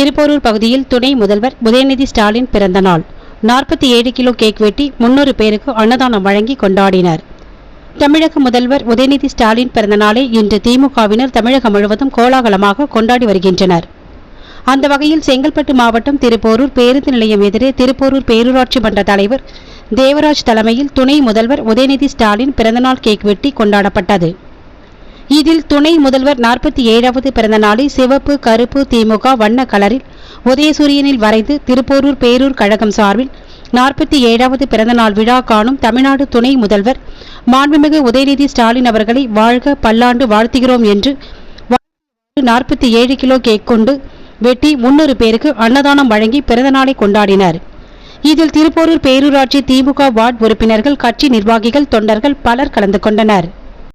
திருப்போரூர் பகுதியில் துணை முதல்வர் உதயநிதி ஸ்டாலின் பிறந்த நாள். நாற்பத்தி ஏழு கிலோ கேக் வெட்டி முன்னூறு பேருக்கு அன்னதானம் வழங்கி கொண்டாடினர். தமிழக முதல்வர் உதயநிதி ஸ்டாலின் பிறந்த நாளை இன்று திமுகவினர் தமிழகம் முழுவதும் கோலாகலமாக கொண்டாடி வருகின்றனர். அந்த வகையில் செங்கல்பட்டு மாவட்டம் திருப்போரூர் பேருந்து நிலையம் எதிரே திருப்போரூர் பேரூராட்சி மன்ற தலைவர் தேவராஜ் தலைமையில் துணை முதல்வர் உதயநிதி ஸ்டாலின் பிறந்தநாள் கேக் வெட்டி கொண்டாடப்பட்டது. இதில் துணை முதல்வர் நாற்பத்தி ஏழாவது பிறந்த நாளை சிவப்பு கருப்பு திமுக வண்ண கலரில் உதயசூரியனில் வரைந்து திருப்போரூர் பேரூர் கழகம் சார்பில் நாற்பத்தி ஏழாவது பிறந்தநாள் விழா காணும் தமிழ்நாடு துணை முதல்வர் மாண்புமிகு உதயநிதி ஸ்டாலின் அவர்களை வாழ்க பல்லாண்டு வாழ்த்துகிறோம் என்று நாற்பத்தி ஏழு கிலோ கேக் கொண்டு வெட்டி முன்னூறு பேருக்கு அன்னதானம் வழங்கி பிறந்தநாளை கொண்டாடினர். இதில் திருப்போரூர் பேரூராட்சி திமுக வார்டு உறுப்பினர்கள் கட்சி நிர்வாகிகள் தொண்டர்கள் பலர் கலந்து கொண்டனர்.